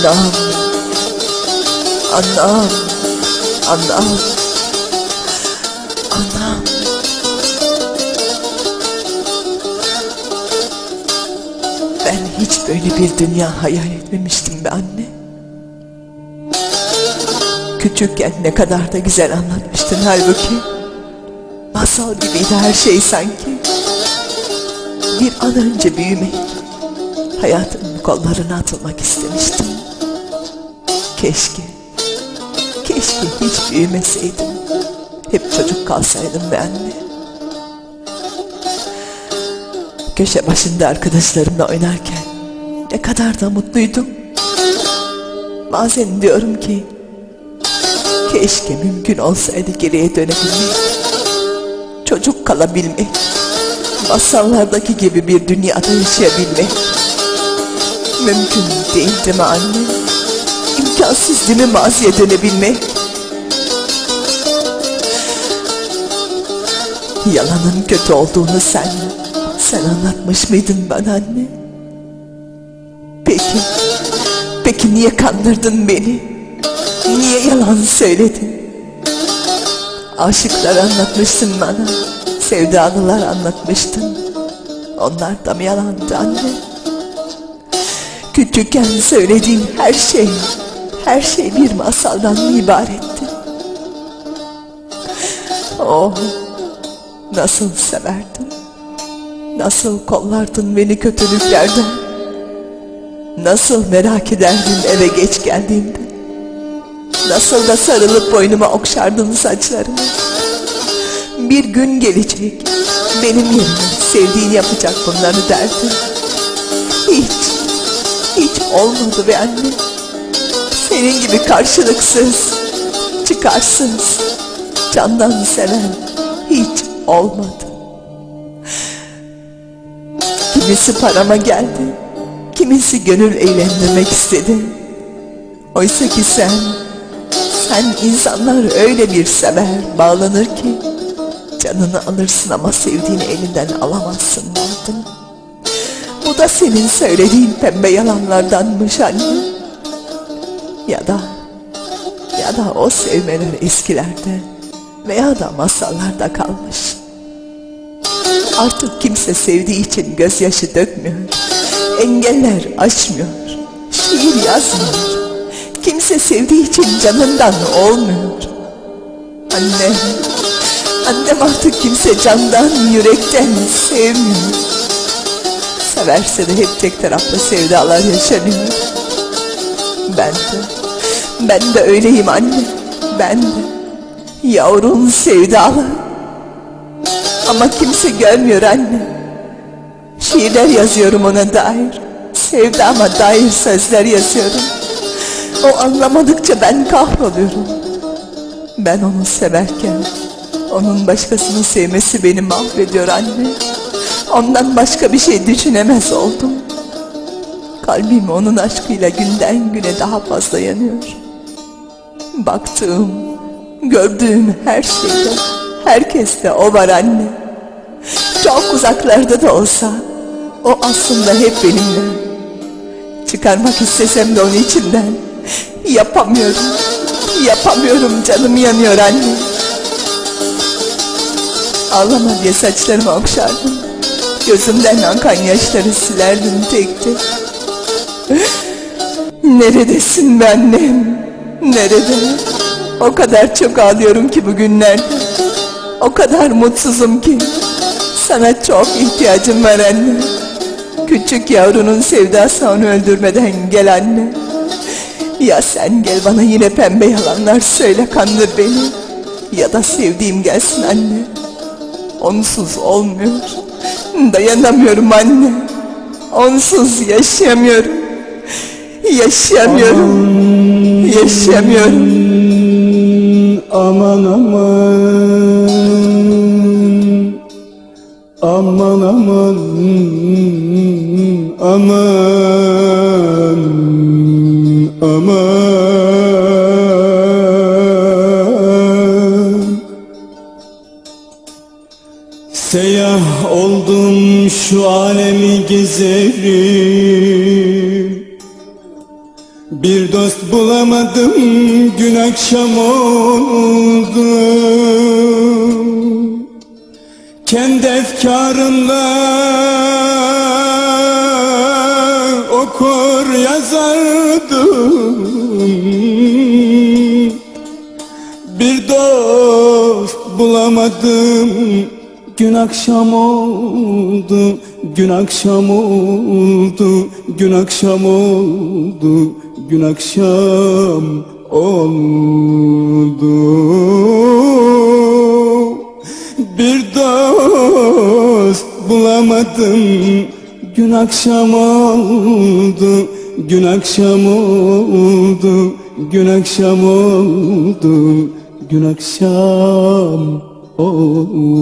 Anam. Anam. Anam. Anam. Ben hiç böyle bir dünya hayal etmemiştim be anne. Küçükken ne kadar da güzel anlatmıştın halbuki. Masal gibiydi her şey sanki. Bir an önce büyümek, hayatın kollarına atılmak istemiştim. Keşke, keşke hiç büyümeseydim. Hep çocuk kalsaydım be anne. Köşe başında arkadaşlarımla oynarken ne kadar da mutluydum. Bazen diyorum ki keşke mümkün olsaydı geriye dönebilmek. Çocuk kalabilmek. Masallardaki gibi bir dünyada yaşayabilmek. Mümkün değil değil mi anne? İmkansız değil mi maziye? Yalanın kötü olduğunu sen, sen anlatmış mıydın bana anne? Peki, peki niye kandırdın beni? Niye yalan söyledin? Aşıklar anlatmışsın bana, sevdalılar anlatmıştın. Onlar da mı yalandı anne? Küçükken söylediğin her şey, her şey bir masaldan ibaretti? Oh, nasıl severdin? Nasıl kollardın beni kötülüklerden? Nasıl merak ederdin eve geç geldiğimde? Nasıl da sarılıp boynuma okşardın saçlarımı? Bir gün gelecek, benim yerime sevdiğin yapacak bunları derdin. Hiç, hiç olmadı be anne. Senin gibi karşılıksız, çıkarsız, candan seven hiç olmadı. Kimisi parama geldi, kimisi gönül eğlendirmek istedi. Oysa ki sen, sen insanlar öyle bir sever, bağlanır ki canını alırsın ama sevdiğini elinden alamazsın derdin. Bu da senin söylediğin pembe yalanlardanmış anne. Ya da, ya da o sevmeler eskilerde veya da masallarda kalmış. Artık kimse sevdiği için gözyaşı dökmüyor. Engeller aşmıyor. Şiir yazmıyor. Kimse sevdiği için canından olmuyor. Anne, annem artık kimse candan, yürekten sevmiyor. Severse de hep tek taraflı sevdalar yaşanıyor. Ben de, ben de öyleyim anne. Ben de. Yavrum sevdalı. Ama kimse görmüyor anne. Şiirler yazıyorum ona dair. Sevdama dair sözler yazıyorum. O anlamadıkça ben kahroluyorum. Ben onu severken onun başkasını sevmesi beni mahvediyor anne. Ondan başka bir şey düşünemez oldum. Kalbim onun aşkıyla günden güne daha fazla yanıyor. Baktığım, gördüğüm her şeyde, herkeste o var anne. Çok uzaklarda da olsa, o aslında hep benimle. Çıkarmak istesem de onu içimden, yapamıyorum, yapamıyorum canım yanıyor anne. Ağlama diye saçlarımı okşardım. Gözümden akan yaşları silerdim tek tek. Neredesin be annem? Nerede? O kadar çok ağlıyorum ki bugünlerde. O kadar mutsuzum ki. Sana çok ihtiyacım var anne. Küçük yavrunun sevdası onu öldürmeden gel anne. Ya sen gel bana yine pembe yalanlar söyle kandır beni. Ya da sevdiğim gelsin anne. Onsuz olmuyor. Dayanamıyorum anne. Onsuz yaşayamıyorum. Yaşayamıyorum. Yaşayamıyorum. Aman aman. Aman aman. Aman Aman. Seyah oldum şu alemi gezerim Bir dost bulamadım gün akşam oldu Kendi efkarımla okur yazardım. Bir dost bulamadım Gün akşam oldu, gün akşam oldu, gün akşam oldu, gün akşam oldu. Bir dost bulamadım, gün akşam oldu, gün akşam oldu, gün akşam oldu, gün akşam oldu.